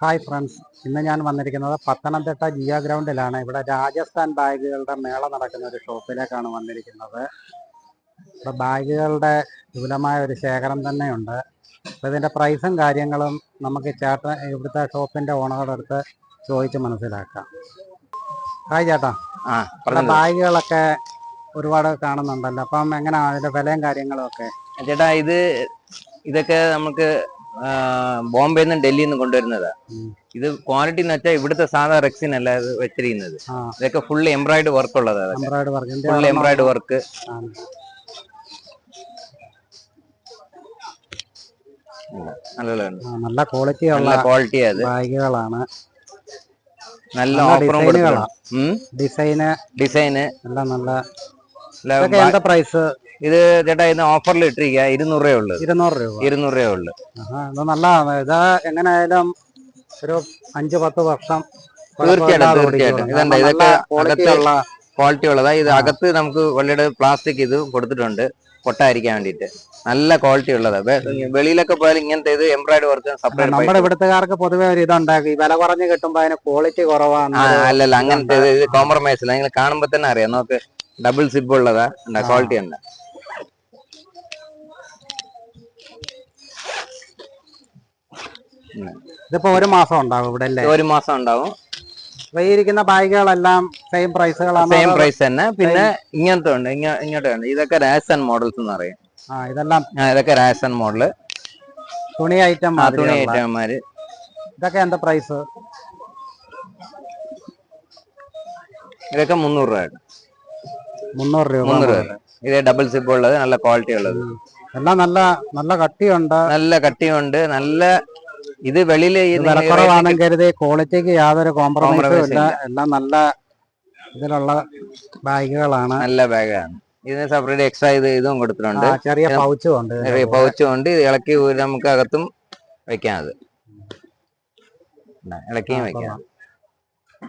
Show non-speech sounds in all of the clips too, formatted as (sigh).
Hi friends ഇന്ന് ഞാൻ വന്നിരിക്കുന്നത് പത്തനംതിട്ട ജിയോ ഗ്രൗണ്ടിലാണ്. ഇവിടെ രാജസ്ഥാൻ ബാഗുകളുടെ മേള നടക്കുന്ന ഒരു ഷോപ്പിലേക്കാണ് വന്നിരിക്കുന്നത്. ഇവിടെ ബാഗുകളുടെ വിപുലമായ ഒരു ശേഖരം തന്നെയുണ്ട്. അപ്പോൾ ഇതിന്റെ പ്രൈസും കാര്യങ്ങളും നമുക്ക് ചേട്ടൻ ഇവിടുത്തെ ഷോപ്പിന്റെ ഓണറുടെ അടുത്ത് ചോദിച്ച് മനസ്സിലാക്കാം. ഹായ് ചേട്ടാ. ആ ഇവിടെ ബാഗുകളൊക്കെ ഒരുപാട് കാണുന്നുണ്ടല്ലോ. അപ്പം എങ്ങനെയാണ് അതിന്റെ വിലയും കാര്യങ്ങളും ഒക്കെ? ചേട്ടാ ഇത് ഇതൊക്കെ നമുക്ക് ബോംബെയിൽ നിന്നും ഡൽഹിയിൽ നിന്നും കൊണ്ടുവരുന്നതാ ഇത് ക്വാളിറ്റി എന്ന് വെച്ചാൽ ഇവിടുത്തെ സാധാ റെക്സിൻ അല്ല വെച്ചിരിക്കുന്നത്. ഇതൊക്കെ ഫുൾ എംബ്രോയിഡ് വർക്ക് ഉള്ളതാ എംബ്രോയിഡ് വർക്കിന്റെ ഫുൾ എംബ്രോയിഡ് വർക്ക് നല്ല ക്വാളിറ്റി നല്ല ക്വാളിറ്റി അത് ബാഗുകളാണ്. നല്ല ഓഫറും ഡിസൈന്. ഡിസൈന്. എല്ലാം നല്ല എന്താ പ്രൈസ് ഇത് ചേട്ടാ ഇന്ന് ഓഫറിൽ ഇട്ടിരിക്കുക ഇരുന്നൂറ് രൂപയേ ഉള്ളു. ഇരുന്നൂറ് രൂപ. ഇരുന്നൂറ് രൂപയേ ഉള്ളു. നല്ലതാണ്. ഇത് എങ്ങനെയായാലും ഒരു അഞ്ച് പത്ത് വർഷം തീർച്ചയായിട്ടും തീർച്ചയായിട്ടും. ഇതുണ്ട് ഇതൊക്കെ ക്വാളിറ്റി ക്വാളിറ്റി ഉള്ളതാ. ഇത് അകത്ത് നമുക്ക് വെള്ളിയുടെ പ്ലാസ്റ്റിക് ഇത് കൊടുത്തിട്ടുണ്ട്. പൊട്ടായിരിക്കാൻ വേണ്ടിയിട്ട്. നല്ല ക്വാളിറ്റി ഉള്ളതാ. വെളിയിലൊക്കെ പോയാൽ ഇങ്ങനത്തെ ഇത് എംബ്രോയിഡ് വർക്ക് നമ്മുടെ ഇവിടുത്തുകാർക്ക് പൊതുവേ ഒരു ഇതുണ്ടാക്കി. വില കുറഞ്ഞ് കിട്ടുമ്പോ അതിന് ക്വാളിറ്റി കുറവാണ് അല്ലല്ല അങ്ങനത്തെ ഇത് കോംപ്രമൈസ് അല്ല നിങ്ങൾ കാണുമ്പോ തന്നെ അറിയാം. നമുക്ക് ഡബിൾ സിബ് ഉള്ളതാ. ക്വാളിറ്റി ഉണ്ട്. ഇതിപ്പോ ഒരു മാസം ഉണ്ടാവും ഇവിടെ അല്ലേ? ഒരു മാസം ഉണ്ടാവും. ഇരിക്കുന്ന ബാഗുകളെല്ലാം സെയിം പ്രൈസുകളാണ് സെയിം പ്രൈസ് തന്നെ. പിന്നെ ഇങ്ങനത്തെ ഉണ്ട്. ഇങ്ങ- ഇങ്ങോട്ട് ഉണ്ട് ഇതൊക്കെ രാജസ്ഥാൻ മോഡൽസ് എന്ന് പറയും. ആ ഇതെല്ലാം ഇതൊക്കെ രാജസ്ഥാൻ മോഡൽ തുണി ഐറ്റം തുണി ഐറ്റംമാര് ഇതൊക്കെ എന്താ പ്രൈസ് ഇതൊക്കെ മുന്നൂറ് രൂപ മുന്നൂറ് രൂപ മുന്നൂറ് രൂപ. ഇത് ഡബിൾ സിബ് ഉള്ളത് നല്ല ക്വാളിറ്റി ഉള്ളത്. എല്ലാം നല്ല നല്ല കട്ടിയുണ്ട്. നല്ല കട്ടിയുണ്ട്. നല്ല ഇത് ഈ വിലക്കുറവാണെന്ന് കരുതി ക്വാളിറ്റിക്ക് യാതൊരു കോംപ്രമൈസും ഇല്ല. എല്ലാം നല്ല ഇതിലുള്ള ബാഗുകളാണ്. നല്ല ബാഗാണ്. ഇതിന് സെപ്പറേറ്റ് എക്സ്ട്രാ ഇത് ഇതും കൊടുത്തിട്ടുണ്ട്. ചെറിയ പൗച്ചും ഉണ്ട്. ചെറിയ പൗച്ചും ഉണ്ട്. ഇത് ഇളക്കി നമുക്ക് അകത്തും വെക്കാം അത് ഇളക്കിയും വെക്കാം.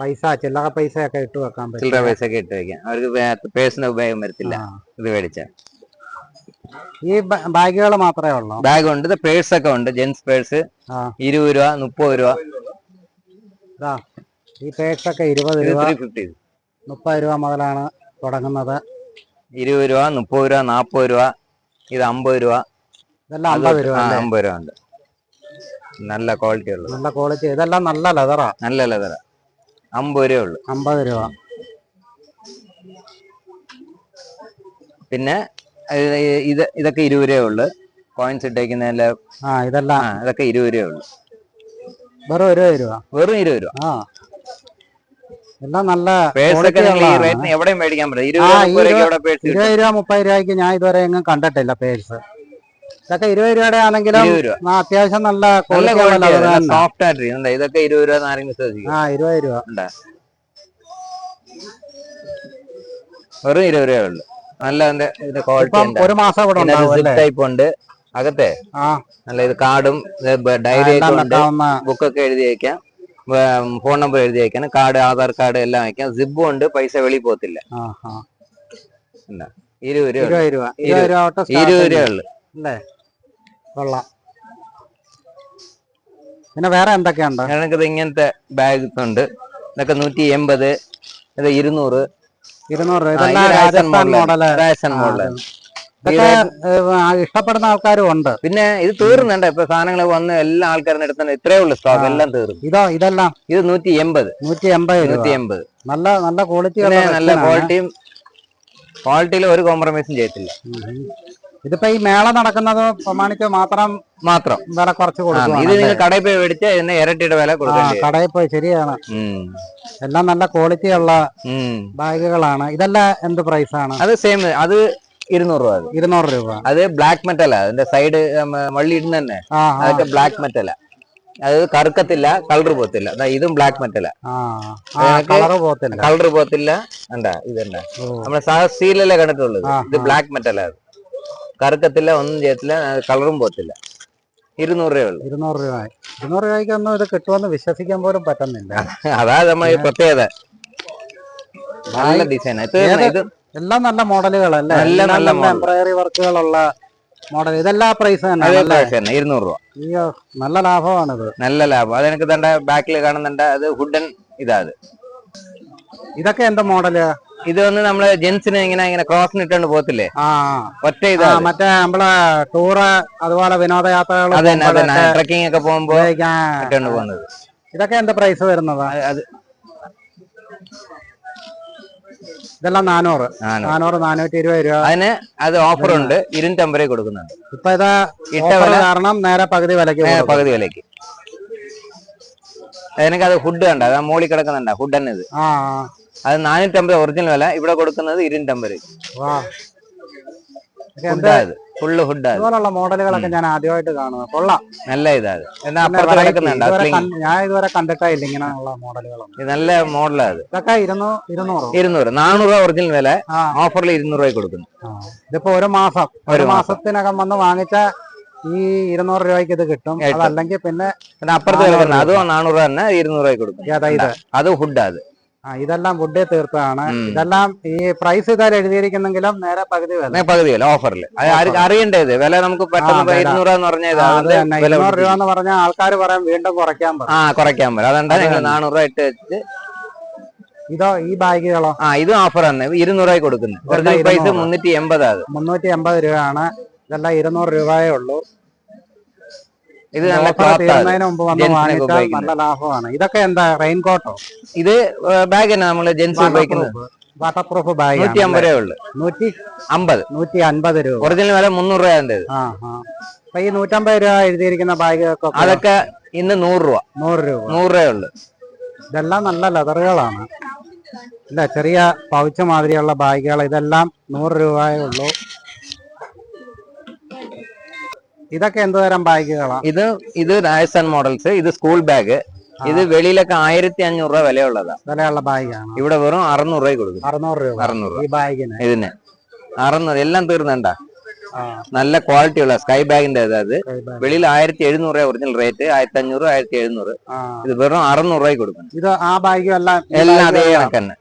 പൈസ ചില്ലറ പൈസ ഒക്കെ ഇട്ട് വെക്കാൻ ചില്ലറ പൈസ ഒക്കെ ഇട്ട് വെക്കാം. അവർക്ക് പേഴ്സണൽ ഉപയോഗം വരത്തില്ല. ഇത് മേടിച്ചാൽ. ഈ ബാഗുകൾ മാത്രമേ ഉള്ളൂ? ബാഗ് ഉണ്ട് ഇത് പേഴ്സ് ഒക്കെ ഉണ്ട്. Gents purse. ഇരുപത് രൂപ മുപ്പത് രൂപ. ഈ പേഴ്സ് ഒക്കെ ഇരുപത് രൂപ. മുപ്പത് രൂപ മുതലാണ് തുടങ്ങുന്നത്. ഇരുപത് രൂപ മുപ്പത് രൂപ നാപ്പത് രൂപ. ഇത് അമ്പത് രൂപ. ഇതെല്ലാം അമ്പത് രൂപ അമ്പത് രൂപ ഉണ്ട്. നല്ല ക്വാളിറ്റി ഉള്ളത്. നല്ല ക്വാളിറ്റി ഇതെല്ലാം നല്ല ലെതറാ നല്ല ലെതറ അമ്പത് രൂപ ഉള്ളു. അമ്പത് രൂപ. പിന്നെ ഇത് ഇത് ഇതൊക്കെ ഇരുപത് രൂപയേ ഉള്ളു. കോയിൻസ് ഇട്ടേക്കുന്നതിന്റെ ആ ഇതെല്ലാം. ഇതൊക്കെ ഇരുപത് രൂപയേ ഉള്ളു. വെറും ഇരുപത് രൂപ? വെറും ഇരുപത് രൂപ. ആ. എല്ലാം നല്ല. എവിടെയും മേടിക്കാൻ പറ്റില്ല. ആ, ഇരുപത് രൂപ മുപ്പത് രൂപയ്ക്ക് ഞാൻ ഇതുവരെ എങ്ങും കണ്ടിട്ടില്ല പേഴ്സ് ഇതൊക്കെ ഇരുപത് രൂപയുടെ ആണെങ്കിലും അത്യാവശ്യം നല്ല സോഫ്റ്റ് ഇതൊക്കെ ഇരുപത് രൂപ ആ ഇരുപത് രൂപ. ഉണ്ടാ? വെറും ഇരുപത് രൂപ ഉള്ളു. നല്ല ഇതിന്റെ ക്വാളിറ്റി ഒരു മാസം ഇവിടെ ടൈപ്പ് ഉണ്ട്. അകത്തെ? നല്ല ഇത് കാർഡും ഡയറി ബുക്കൊക്കെ എഴുതി വെക്കാം. ഫോൺ നമ്പർ എഴുതി വെക്കാം. കാർഡ് ആധാർ കാർഡ് എല്ലാം വെക്കാം. സിബും ഉണ്ട് പൈസ വെളിയിൽ പോകത്തില്ല. ഇരുപത് രൂപ. ഇരുപത് രൂപ. ഉള്ളു. കൊള്ളാം. പിന്നെ വേറെ എന്തൊക്കെയുണ്ട്? ഞങ്ങൾക്കിത് ഇങ്ങനത്തെ ബാഗ് ഉണ്ട്. ഇതൊക്കെ നൂറ്റി എൺപത് ഇത് ഇരുന്നൂറ് ഇരുന്നൂറ് രൂപ. ആ, ഇത് ഇതെല്ലാം രാജസ്ഥാൻ രാജസ്ഥാൻ മോഡൽ രാജസ്ഥാൻ മോഡൽ ഇതൊക്കെ ഏ, ഇഷ്ടപ്പെടുന്ന ആൾക്കാരും ഉണ്ട്. പിന്നെ ഇത് തീർന്നുണ്ട്. ഇപ്പൊ സാധനങ്ങൾ വന്ന് എല്ലാ ആൾക്കാരും എടുത്തുണ്ട് ഇത്രേ ഉള്ളു സ്റ്റോക്ക് എല്ലാം തീർന്നു. ഇതോ ഇതെല്ലാം. ഇത് നൂറ്റി എൺപത് നൂറ്റി എൺപത് നൂറ്റി എൺപത് നല്ല നല്ല ക്വാളിറ്റി നല്ല ക്വാളിറ്റിയും ക്വാളിറ്റിയിൽ ഒരു കോംപ്രമൈസും ചെയ്യത്തില്ല. ഇതിപ്പോ ഈ മേള നടക്കുന്നത് പ്രമാണിച്ച് മാത്രം മാത്രം. വില കുറച്ച് കൊടുക്കും ഇത് നിങ്ങൾ കടയിൽ പോയി മേടിച്ച് ഇതിന് ഇരട്ടിയുടെ വില കൊടുക്കും കടയിൽ പോയി ശരിയാണ്. എല്ലാം നല്ല ക്വാളിറ്റി ഉള്ള. ബാഗുകളാണ്. ഇതെല്ലാം എന്ത് പ്രൈസ് ആണ്? അത് സെയിം അത് ഇരുന്നൂറ് രൂപ ഇരുന്നൂറ് രൂപ. അത് ബ്ലാക്ക് മെറ്റലാ അതിന്റെ സൈഡ് വള്ളി ഇടുന്ന തന്നെ. അതൊക്കെ ബ്ലാക്ക് മെറ്റലാ അത് കറുക്കത്തില്ല കളർ പോത്തില്ല ഇതും ബ്ലാക്ക് മെറ്റല കളർ പോത്തില്ല എന്താ ഇത് തന്നെ. നമ്മുടെ സാധാ സ്റ്റീലല്ലേ കണ്ടിട്ടുള്ളത്? ഇത് ബ്ലാക്ക് മെറ്റല അത്. കറുക്കത്തില്ല ഒന്നും ചെയ്യത്തില്ല കളറും പോത്തില്ല ഇരുന്നൂറ് രൂപ ഉള്ളു. ഇരുന്നൂറ് രൂപ. ഇരുന്നൂറ് രൂപയ്ക്കൊന്നും ഇത് കിട്ടുമെന്ന് വിശ്വസിക്കാൻ പോലും പറ്റുന്നില്ല. (laughs) അതാ നമ്മ ഈ പ്രത്യേകത. നല്ല ഡിസൈൻ ഇത് എല്ലാം നല്ല മോഡലുകളല്ലേ? നല്ല നല്ല. എംബ്രോയറി വർക്കുകളുള്ള മോഡൽ. ഇതെല്ലാം പ്രൈസ് തന്നെ. ഇരുന്നൂറ് രൂപ. അയ്യോ നല്ല ലാഭമാണിത്. നല്ല ലാഭം. അത് എനിക്ക് തന്റെ ബാക്കിൽ കാണുന്നുണ്ട്. അത് ഹുഡൻ ഇതാ ഇതൊക്കെ എന്താ മോഡൽ? ഇത് വന്ന് നമ്മൾ ജെന്റ്സിന് ഇങ്ങനെ ഇങ്ങനെ ക്രോസിന് ഇട്ടുകൊണ്ട് പോകത്തില്ലേ? ഒറ്റ ഇത് മറ്റേ നമ്മളെ ടൂറ് അതുപോലെ വിനോദയാത്രകൾ ട്രക്കിംഗ് ഒക്കെ പോകുമ്പോ ഇട്ടുകൊണ്ട് പോകുന്നത്. ഇതൊക്കെ എന്താ പ്രൈസ് വരുന്നത്? അത് ഇതെല്ലാം നാനൂറ്. നാനൂറ്. നാനൂറ്റി ഇരുപത് രൂപ. അതിന് അത് ഓഫർ ഉണ്ട് ഇരുന്നൂറ്റമ്പത് രൂപ കൊടുക്കുന്നുണ്ട്. ഇപ്പൊ ഇതാ ഇട്ട വില? കാരണം നേരെ പകുതി വിലക്ക്. പകുതി വിലക്ക് അതിനൊക്കെ അത് ഫുഡ് കണ്ട? അത് മോളിൽ കിടക്കുന്നുണ്ടാ? ഫുഡ് തന്നെ ഇത്. ആ. അത് നാനൂറ്റമ്പത് ഒറിജിനൽ വില ഇവിടെ കൊടുക്കുന്നത് ഇരുന്നൂറ്റമ്പത്. ഫുള്ള് ഫുഡ് ഇതുപോലുള്ള മോഡലുകളൊക്കെ ഞാൻ ആദ്യമായിട്ട് കാണുന്നത് കൊള്ളാം. നല്ല ഇതാ അത് എന്നാ പിന്നെ അപ്പുറത്ത് variety. കിടക്കുന്നുണ്ട്? ഇതുവരെ സ്ലിംഗ് കണ്ട്- ഞാൻ ഇതുവരെ കണ്ടിട്ടേ ഇല്ല ഇങ്ങനെയുള്ള മോഡലുകളൊന്നും. നല്ല മോഡലാ അത് ഇതൊക്കെ ഇരുന്നൂ ഇരുന്നൂറ്. ഇരുന്നൂറ്. നാനൂറ് രൂപ ഒറിജിനൽ വില ഓഫറിൽ ഇരുന്നൂറ് രൂപ കൊടുക്കുന്നു. ഇതിപ്പോ ഒരു മാസം. ഒരു ഒരു മാസം. മാസത്തിനകം വന്ന് വാങ്ങിച്ച ഈ ഇരുന്നൂറ് രൂപയ്ക്ക് ഇത് കിട്ടും. അല്ലെങ്കിൽ പിന്നെ അപ്പുറത്ത് കിടക്കുന്ന അതും നാനൂറ് തന്നെ ഇരുന്നൂറ് രൂപ കൊടുക്കും അത് ഫുഡാ അത് ഇതെല്ലാം വുഡേ തീർത്തതാണ് ഇതെല്ലാം ഈ പ്രൈസ് ഇതായാലും എഴുതിയിരിക്കുന്നെങ്കിലും നേരെ പകുതി വില. പകുതി വില ഓഫറിൽ അറിയണ്ടേത് വില നമുക്ക് പെട്ടെന്ന്. ഇരുന്നൂറ് എന്ന് രൂപ എന്ന് പറഞ്ഞാൽ ആൾക്കാർ പറയാൻ വീണ്ടും കുറയ്ക്കാൻ പറയും. ആ കുറയ്ക്കാൻ പറ്റും അതുകൊണ്ടാണ് നിങ്ങൾ ഞങ്ങൾ നാനൂറ് രൂപ ഇട്ട് വെച്ച് ഇതോ ഈ ബാഗുകളോ? ആ ഇത് ഓഫർ തന്നെ. ഇരുന്നൂറ് രൂപ കൊടുക്കുന്നത് പ്രൈസ് മുന്നൂറ്റി എൺപത് രൂപയാണ്. ഇതെല്ലാം ഇരുന്നൂറ് രൂപയേ ഉള്ളൂ ഇത് നല്ല ഓഫർ ക്ലോത്ത് തീരുന്നതിന് മുമ്പ് വന്ന് ജെൻസിനൊക്കെ വാങ്ങിച്ചാൽ ഉപയോഗിക്കുന്നത്. നല്ല ലാഭമാണ്. ഇതൊക്കെ എന്താ റെയിൻ കോട്ടോ ഇത് ബാഗ് തന്നെ നമ്മൾ ജെൻസ് ഉപയോഗിക്കുന്നത്. വാട്ടർ പ്രൂഫ് ബാഗ് നൂറ്റി അമ്പത് രൂപ ഉള്ളു. നൂറ്റി അമ്പത്. നൂറ്റി അമ്പത് രൂപ. ഒറിജിനൽ വില മുന്നൂറ് രൂപ അപ്പൊ ഈ നൂറ്റമ്പത് രൂപ എഴുതിയിരിക്കുന്ന ബാഗ് അതൊക്കെ ഇന്ന് നൂറ് രൂപ. നൂറ് രൂപ. നൂറ് രൂപ ഉള്ളു. ഇതെല്ലാം നല്ല ലെതറുകളാണ്. ഇല്ല ചെറിയ പൗച്ച് മാതിരിയുള്ള ബാഗുകൾ. ഇതെല്ലാം നൂറ് രൂപയേ ഉള്ളൂ. ഇതൊക്കെ എന്ത് തരം ബാഗുകളാണ് ഇത് ഇത് രാജസ്ഥാൻ മോഡൽസ് ഇത് സ്കൂൾ ബാഗ് ഇത് വെളിയിലൊക്കെ ആയിരത്തി അഞ്ഞൂറ് രൂപ വിലയുള്ളതാ. വിലയുള്ള ബാഗാണ്. ഇവിടെ വെറും അറുന്നൂറ് രൂപ കൊടുക്കും. അറുന്നൂറ് രൂപ. അറുന്നൂറ് ഈ ബാഗിന്. ഇതിന്. അറുന്നൂറ് എല്ലാം തീർന്നണ്ട. നല്ല ക്വാളിറ്റി ഉള്ള സ്കൈ ബാഗിന്റെ അതായത്. വെളിയിൽ ആയിരത്തി എഴുന്നൂറ് രൂപ ഒറിജിനൽ റേറ്റ് ആയിരത്തി അഞ്ഞൂറ് ആയിരത്തി എഴുന്നൂറ് ഇത് വെറും അറുന്നൂറ് രൂപ കൊടുക്കും. ഇത് ആ ബാഗും എല്ലാം എല്ലാം അതേ കണക്കന്നെ കണക്ക് തന്നെ.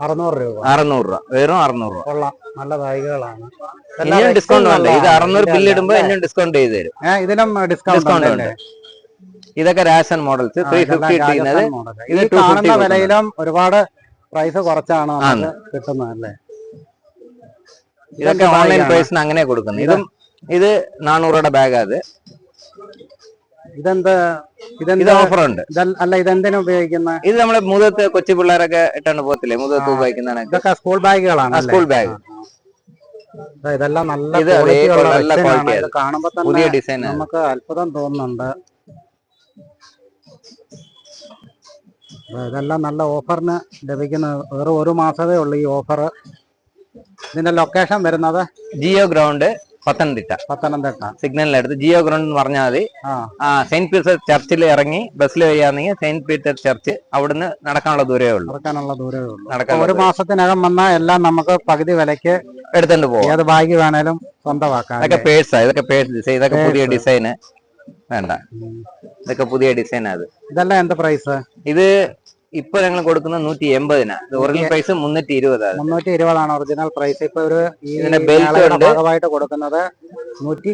അറുന്നൂറ് രൂപ. അറുന്നൂറ് രൂപ. വെറും അറുന്നൂറ് രൂപ. കൊള്ളാം. നല്ല ബാഗുകളാണ് ഇനിയും ഡിസ്കൗണ്ട് വേണ്ട. ഇത് അറുന്നൂറ് ബില്ല് ഇടുമ്പോ ഇനിയും ഡിസ്കൗണ്ട് ചെയ്ത് തരും. ഇതിനും ഡിസ്കൗണ്ട് ഉണ്ട്. ഇതൊക്കെ രാജസ്ഥാൻ മോഡൽസ് ത്രീ ഫിഫ്റ്റി ഇട്ടിരിക്കുന്നത്. ഇത് 250 കാണുന്ന വിലയിലും ഒരുപാട് പ്രൈസ് കുറച്ചാണ് കിട്ടുന്നത് അല്ലേ ഇതൊക്കെ ഓൺലൈൻ പ്രൈസിന് അങ്ങനെ കൊടുക്കുന്നത് ഇതും ഇത് നാനൂറുടെ ബാഗ് അത് ഇതെന്ത് ഇത് ഓഫർ ഉണ്ട് അല്ല ഇതെന്തിനാ ഉപയോഗിക്കുന്ന? ഇത് നമ്മളെ മുതത്ത് കൊച്ചു പിള്ളേരൊക്കെ ഇട്ടാണ് പോകത്തില്ലേ? മുതത്ത് ഉപയോഗിക്കുന്നതാണ്. ഇതൊക്കെ സ്കൂൾ ബാഗുകളാണ് സ്കൂൾ ബാഗ് ഇതെല്ലാം നല്ല നല്ല ക്വാളിറ്റി കാണുമ്പോ പുതിയ ഡിസൈൻ നമുക്ക് അത്ഭുതം തോന്നുന്നുണ്ട്. ഇതെല്ലാം നല്ല ഓഫറിന് ലഭിക്കുന്ന വെറും ഒരു മാസമേ ഉള്ളൂ ഈ ഓഫർ ഇതിന്റെ ലൊക്കേഷൻ വരുന്നത്? ജിയോ ഗ്രൗണ്ട്. പത്തനംതിട്ട. പത്തനംതിട്ട. സിഗ്നലിനടുത്ത് ജിയോ ഗ്രൗണ്ട് എന്ന് പറഞ്ഞാൽ മതി. ആ. സെന്റ് പീറ്റേഴ്സ് ചർച്ചിൽ ഇറങ്ങി ബസ്സിൽ വരികയാണെങ്കിൽ സെന്റ് പീറ്റർ ചർച്ച് അവിടുന്ന് നടക്കാനുള്ള ദൂരമേ ഉള്ളൂ. നടക്കാനുള്ള ദൂരമേ ഉള്ളൂ. നടക്കാൻ ഒരു മാസത്തിനകം വന്നാൽ എല്ലാം നമുക്ക് പകുതി വിലയ്ക്ക് എടുത്തോണ്ട് പോകും ഏത് ബാഗ് വേണേലും സ്വന്തമാക്കാം ഇതൊക്കെ പേഴ്സാ ഇതൊക്കെ പേഴ്സ് ഡിസൈൻ ഇതൊക്കെ പുതിയ. ഡിസൈന്. വേണ്ട. ഇതൊക്കെ പുതിയ ഡിസൈൻ അത്. ഇതെല്ലാം എന്താ പ്രൈസ് ഇത് ഇപ്പൊ ഞങ്ങൾ കൊടുക്കുന്ന നൂറ്റി എൺപതിനാണ് ഒറിജിനൽ പ്രൈസ് മുന്നൂറ്റി ഇരുപതാണ് മുന്നൂറ്റി ഇരുപതാണ് ഒറിജിനൽ പ്രൈസ് ഇപ്പൊ ഒരു ഇതിന്റെ ഉണ്ട്. ഭാഗമായിട്ട് കൊടുക്കുന്നത് നൂറ്റി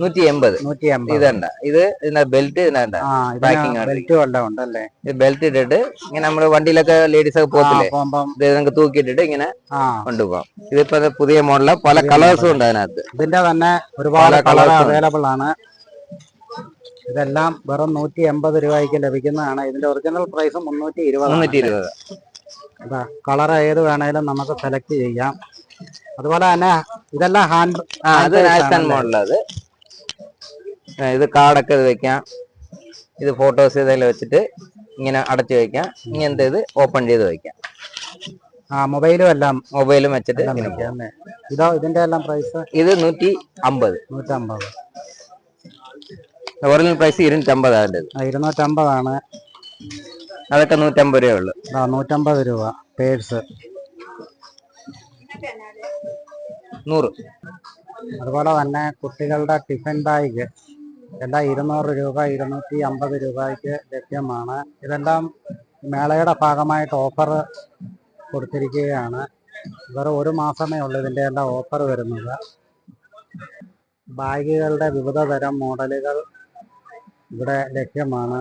നൂറ്റി എൺപത് നൂറ്റി എൺപത് ഇതണ്ട? ഇത് ഇതിന്റെ ബെൽറ്റ് ഇതിനണ്ട. ബെൽറ്റും ഉണ്ടല്ലേ? ഇത് ബെൽറ്റ് ഇട്ടിട്ട് ഇങ്ങനെ നമ്മൾ വണ്ടിയിലൊക്കെ ലേഡീസ് ഒക്കെ പോകത്തില്ലേ? ഇത് നമുക്ക് തൂക്കിയിട്ടിട്ട് ഇങ്ങനെ കൊണ്ടുപോകാം. ഇതിപ്പോ ഇത് പുതിയ മോഡൽ പല കളേഴ്സും ഉണ്ട് അതിനകത്ത്. ഇതിന്റെ തന്നെ ഒരുപാട് കളേഴ്സ് കളർ അവൈലബിൾ ആണ്. ഇതെല്ലാം വെറും നൂറ്റി എൺപത് രൂപയ്ക്ക് ലഭിക്കുന്നതാണ്. ഇതിന്റെ ഒറിജിനൽ പ്രൈസ് മുന്നൂറ്റി മുന്നൂറ്റി ഇരുപത് അതാ കളർ ഏത് വേണേലും നമുക്ക് സെലക്ട് ചെയ്യാം. അതുപോലെ തന്നെ ഇതെല്ലാം ഹാൻഡ് അത് രാജസ്ഥാൻ അത്. ഇത് കാർഡൊക്കെ ഇത് വെക്കാം. ഇത് ഫോട്ടോസ് ഇതെല്ലാം വെച്ചിട്ട് ഇങ്ങനെ അടച്ചു വെക്കാം. ഇങ്ങനത്തെ ഇത് ഓപ്പൺ ചെയ്ത് വെക്കാം. ആ മൊബൈലും എല്ലാം മൊബൈലും വെച്ചിട്ട് ഇതോ ഇതിന്റെ എല്ലാം പ്രൈസ് ഇത് നൂറ്റി അമ്പത് നൂറ്റമ്പത്. ഒറിജിനൽ പ്രൈസ് ഇരുന്നൂറ്റമ്പത് അതിന്റെ ആ, ഇരുന്നൂറ്റമ്പതാണ്. അതൊക്കെ നൂറ്റമ്പത് രൂപ ഉള്ളൂ. ആ നൂറ്റമ്പത് രൂപ പേഴ്സ്. നൂറ്. അതുപോലെ തന്നെ കുട്ടികളുടെ ടിഫിൻ ബാഗ് എല്ലാം ഇരുന്നൂറ് രൂപ ഇരുന്നൂറ്റി അമ്പത് രൂപയ്ക്ക് ലഭ്യമാണ്. ഇതെല്ലാം മേളയുടെ ഭാഗമായിട്ട് ഓഫർ കൊടുത്തിരിക്കുകയാണ്. വെറും ഒരു മാസമേ ഉള്ളൂ ഇതിന്റെ എല്ലാം ഓഫർ വരുന്നത്. ബാഗുകളുടെ വിവിധ തരം മോഡലുകൾ ഇവിടെ ലഭ്യമാണ്.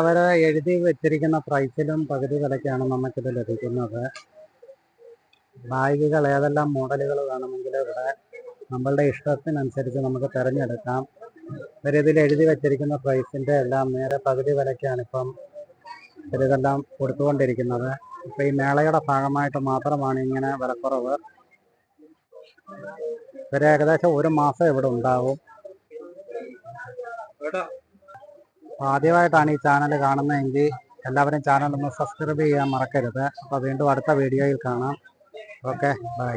അവർ എഴുതി വെച്ചിരിക്കുന്ന പ്രൈസിലും പകുതി വിലയ്ക്കാണ് നമുക്കിത് ലഭിക്കുന്നത്. ബാഗുകൾ ഏതെല്ലാം മോഡലുകൾ വേണമെങ്കിലും ഇവിടെ നമ്മളുടെ ഇഷ്ടത്തിനനുസരിച്ച് നമുക്ക് തിരഞ്ഞെടുക്കാം. ഇവരിതിൽ എഴുതി വെച്ചിരിക്കുന്ന പ്രൈസിന്റെ എല്ലാം നേരെ പകുതി വിലയ്ക്കാണ് ഇപ്പം ഇവരിതെല്ലാം കൊടുത്തുകൊണ്ടിരിക്കുന്നത്. ഇപ്പം ഈ മേളയുടെ ഭാഗമായിട്ട് മാത്രമാണ് ഇങ്ങനെ വിലക്കുറവ്. ഇവർ ഏകദേശം ഒരു മാസം ഇവിടെ ഉണ്ടാവും. ആദ്യമായിട്ടാണ് ഈ ചാനൽ കാണുന്നതെങ്കിൽ എല്ലാവരും ചാനൽ ഒന്ന് സബ്സ്ക്രൈബ് ചെയ്യാൻ മറക്കരുത്. അപ്പോൾ വീണ്ടും അടുത്ത വീഡിയോയിൽ കാണാം. Okay bye.